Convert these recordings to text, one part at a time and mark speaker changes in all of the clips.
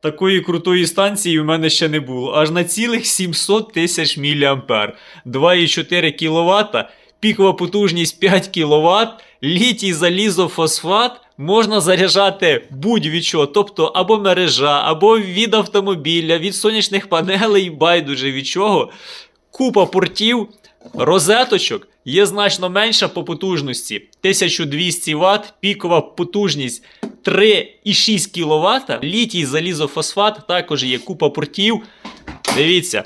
Speaker 1: Такої крутої станції в мене ще не було. Аж на цілих 700 тисяч мА. 2,4 кВт, пікова потужність 5 кВт, літій залізофосфат. Можна заряджати будь-від чого, тобто або мережа, або від автомобіля, від сонячних панелей, байдуже від чого. Купа портів, розеточок є значно менша по потужності 1200 Вт, пікова потужність 3,6 кВт, літій залізофосфат, також є купа портів. Дивіться.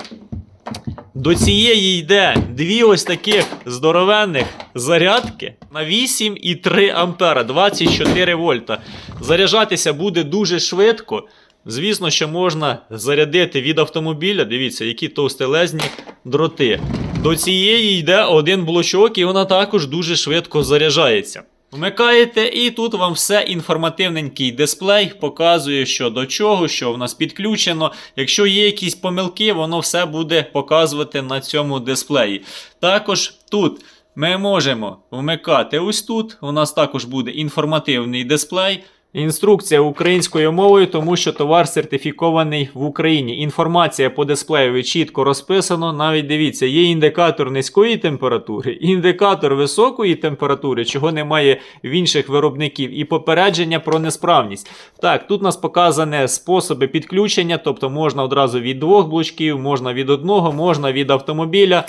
Speaker 1: До цієї йде дві ось таких здоровенних зарядки на 8,3 ампера, 24 вольта. Заряджатися буде дуже швидко. Звісно, що можна зарядити від автомобіля. Дивіться, які товстелезні дроти. До цієї йде один блочок, і вона також дуже швидко заряджається. Вмикаєте, і тут вам все інформативненький дисплей показує, що до чого, що в нас підключено. Якщо є якісь помилки, воно все буде показувати на цьому дисплеї. Також тут ми можемо вмикати ось тут. У нас також буде інформативний дисплей. Інструкція українською мовою, тому що товар сертифікований в Україні. Інформація по дисплею чітко розписано. Навіть дивіться, є індикатор низької температури, індикатор високої температури, чого немає в інших виробників, і попередження про несправність. Так, тут нас показані способи підключення, тобто можна одразу від двох блочків, можна від одного, можна від автомобіля.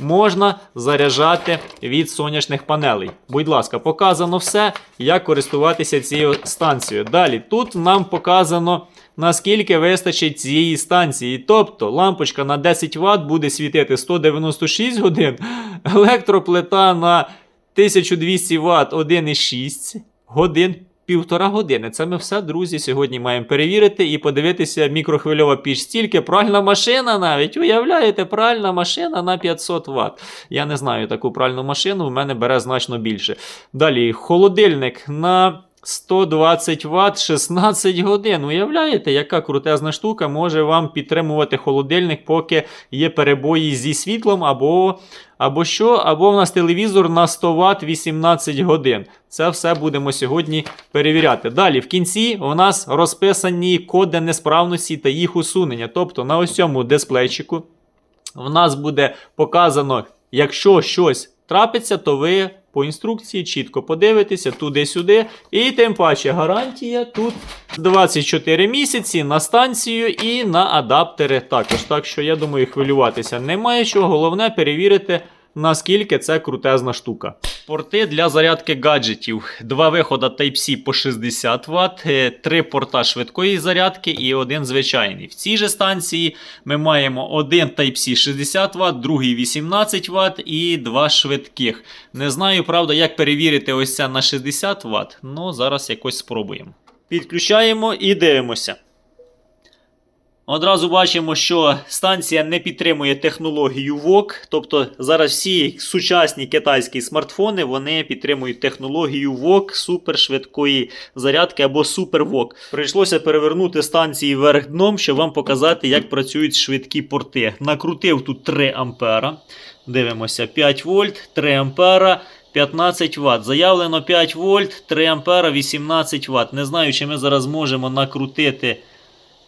Speaker 1: Можна заряджати від сонячних панелей. Будь ласка, показано все, як користуватися цією станцією. Далі тут нам показано, наскільки вистачить цієї станції. Тобто лампочка на 10 Вт буде світити 196 годин, електроплита на 1200 Вт 1,6 годин. Півтора години. Це ми все, друзі, сьогодні маємо перевірити і подивитися мікрохвильова піч стільки. Пральна машина навіть. Уявляєте, пральна машина на 500 Вт. Я не знаю таку пральну машину, в мене бере значно більше. Далі, холодильник на 120 Вт 16 годин. Уявляєте, яка крутезна штука може вам підтримувати холодильник, поки є перебої зі світлом, або, або що, або в нас телевізор на 100 Вт 18 годин. Це все будемо сьогодні перевіряти. Далі, в кінці у нас розписані коди несправності та їх усунення. Тобто на ось цьому дисплейчику в нас буде показано, якщо щось трапиться, то ви по інструкції чітко подивитися туди-сюди. І тим паче гарантія тут 24 місяці на станцію і на адаптери також. Так що я думаю, хвилюватися немає чого. Головне перевірити. Наскільки це крутезна штука. Порти для зарядки гаджетів. Два виходи Type-C по 60 Вт, е, три порта швидкої зарядки і один звичайний. В цій же станції ми маємо один Type-C 60 Вт, другий 18 Вт і два швидких. Не знаю, правда, як перевірити ось це на 60 Вт, але зараз якось спробуємо. Підключаємо і дивимося. Одразу бачимо, що станція не підтримує технологію VOOC, тобто зараз всі сучасні китайські смартфони вони підтримують технологію VOOC супершвидкої зарядки або SuperVOOC. Прийшлося перевернути станції вверх дном, щоб вам показати, як працюють швидкі порти. Накрутив тут 3 ампера. Дивимося, 5 вольт, 3 ампера. 15 Вт. Заявлено 5 вольт, 3 ампера, 18 Вт. Не знаю, чи ми зараз можемо накрутити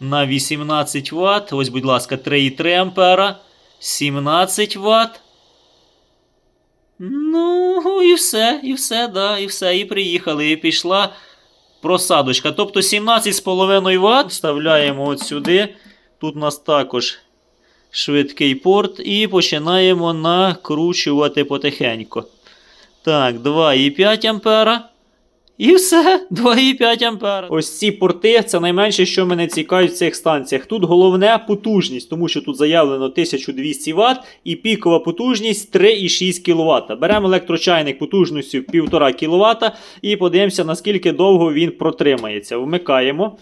Speaker 1: на 18 Вт. Ось, будь ласка, 3,3 ампера. 17 Вт. Ну, і все, і все, да, і все. І приїхали. І пішла просадочка. Тобто 17,5 Вт вставляємо от сюди. Тут у нас також швидкий порт. І починаємо накручувати потихеньку. Так, 2,5 ампера. І все, 2,5 ампера. Ось ці порти це найменше, що мене цікавить в цих станціях. Тут головне потужність, тому що тут заявлено 1200 Вт і пікова потужність 3,6 кВт. Беремо електрочайник потужністю 1,5 кВт і подивимося, наскільки довго він протримається. Вмикаємо.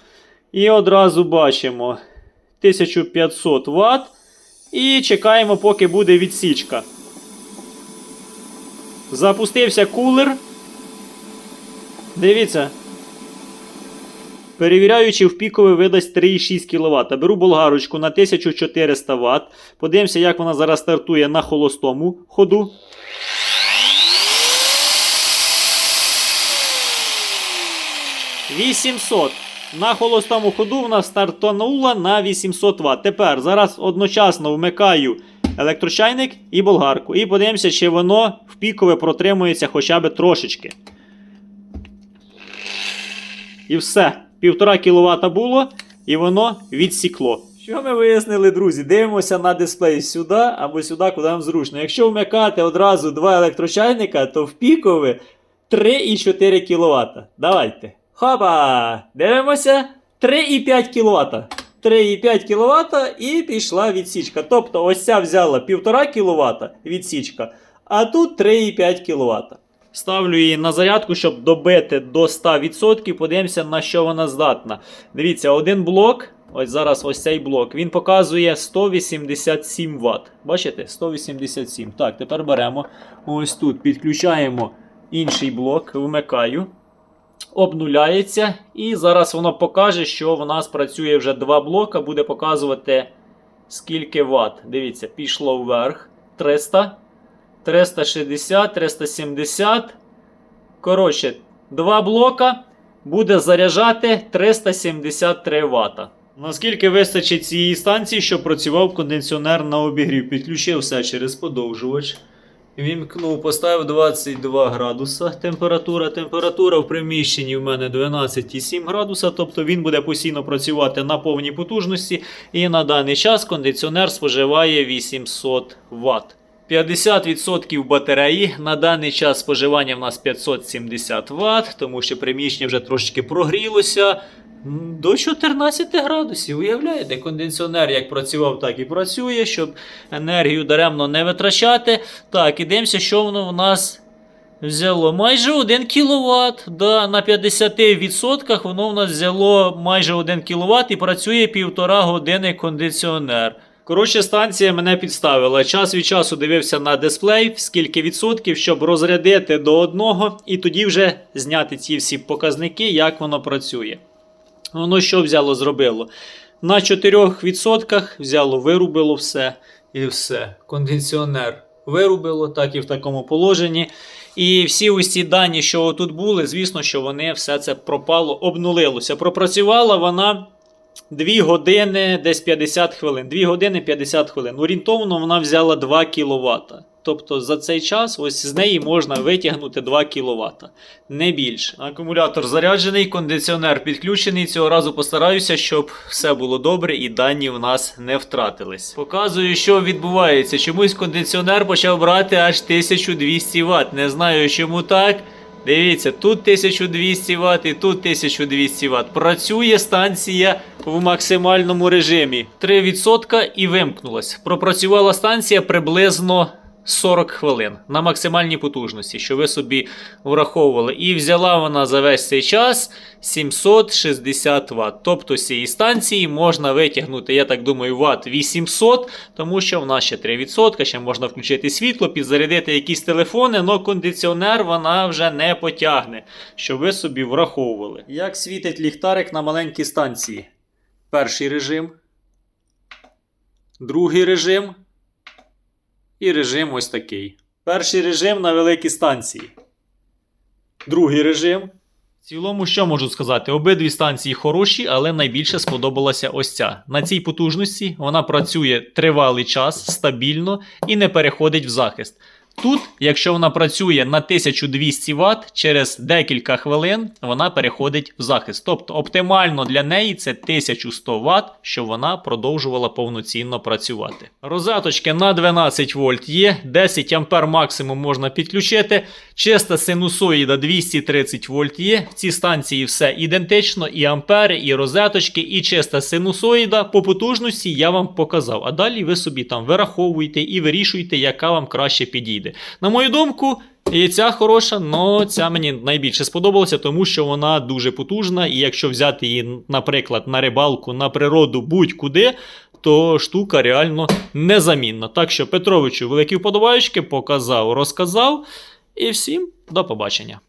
Speaker 1: І одразу бачимо 1500 Вт. І чекаємо, поки буде відсічка. Запустився кулер. Дивіться. Перевіряючи, в піковий видасть 3,6 кВт. Беру болгарочку на 1400 Вт. Подивимося, як вона зараз стартує на холостому ходу. Вісімсот. На холостому ходу в нас стартанула на 800 Вт. Тепер зараз одночасно вмикаю електрочайник і болгарку. І подивимося, чи воно в пікове протримується хоча б трошечки. І все. Півтора кіловата було, і воно відсікло. Що ми вияснили, друзі? Дивимося на дисплей сюди або сюди, куди нам зручно. Якщо вмикати одразу два електрочайника, то в пікове 3,4 кВт. Давайте. Хопа! Дивимося. 3,5 кВт. 3,5 кВт і пішла відсічка. Тобто ось ця взяла 1,5 кВт відсічка, а тут 3,5 кВт. Ставлю її на зарядку, щоб добити до 100%. Подивимося, на що вона здатна. Дивіться, один блок. Ось зараз ось цей блок. Він показує 187 Вт. Бачите? 187. Так, тепер беремо. Ось тут підключаємо інший блок, вмикаю. Обнуляється. І зараз воно покаже, що в нас працює вже два блока. Буде показувати скільки Вт. Дивіться, пішло вверх. 300. 360, 370. Коротше, два блока буде заряджати 373 Вт. Наскільки вистачить цієї станції, щоб працював кондиціонер на обігрів? Підключив все через подовжувач. Вімкнув, поставив 22 градуса температура. Температура в приміщенні в мене 12,7 градуса, тобто він буде постійно працювати на повній потужності. І на даний час кондиціонер споживає 800 Вт. 50% батареї. На даний час споживання в нас 570 Вт, тому що приміщення вже трошечки прогрілося. До 14 градусів. Уявляєте, кондиціонер як працював, так і працює, щоб енергію даремно не витрачати. Так, ідемося, що воно в нас взяло. Майже 1 кВт. Да, на 50% воно в нас взяло майже 1 кВт і працює півтора години кондиціонер. Коротше, станція мене підставила. Час від часу дивився на дисплей, скільки відсотків, щоб розрядити до одного, і тоді вже зняти ці всі показники, як воно працює. Воно що взяло, зробило? На 4% взяло, вирубило все і все. Кондиціонер вирубило, так і в такому положенні. І всі ці дані, що тут були, звісно, що вони все це пропало, обнулилося. Пропрацювала вона 2 години, десь 50 хвилин. 2 години 50 хвилин. Орієнтовно вона взяла 2 кВт. Тобто за цей час ось з неї можна витягнути 2 кВт. Не більше. Акумулятор заряджений, кондиціонер підключений. Цього разу постараюся, щоб все було добре і дані в нас не втратились. Показую, що відбувається. Чомусь кондиціонер почав брати аж 1200 Вт. Не знаю, чому так. Дивіться, тут 1200 Вт і тут 1200 Вт. Працює станція в максимальному режимі. 3% і вимкнулась. Пропрацювала станція приблизно 40 хвилин на максимальній потужності, що ви собі враховували. І взяла вона за весь цей час 760 Вт. Тобто з цієї станції можна витягнути, я так думаю, Вт 800, тому що в нас ще 3%, ще можна включити світло, підзарядити якісь телефони, але кондиціонер вона вже не потягне, що ви собі враховували. Як світить ліхтарик на маленькій станції? Перший режим, другий режим і режим ось такий. Перший режим на великій станції. Другий режим. В цілому, що можу сказати? Обидві станції хороші, але найбільше сподобалася ось ця. На цій потужності вона працює тривалий час, стабільно і не переходить в захист. Тут, якщо вона працює на 1200 Вт, через декілька хвилин вона переходить в захист. Тобто оптимально для неї це 1100 Вт, щоб вона продовжувала повноцінно працювати. Розеточки на 12 вольт є, 10 ампер максимум можна підключити. Чиста синусоїда 230 вольт є. В цій станції все ідентично, і ампери, і розеточки, і чиста синусоїда. По потужності я вам показав. А далі ви собі там вираховуєте і вирішуєте, яка вам краще підійде. На мою думку, і ця хороша, але ця мені найбільше сподобалася, тому що вона дуже потужна. І якщо взяти її, наприклад, на рибалку, на природу будь-куди, то штука реально незамінна. Так що Петровичу великі вподобаючки показав, розказав. І всім до побачення.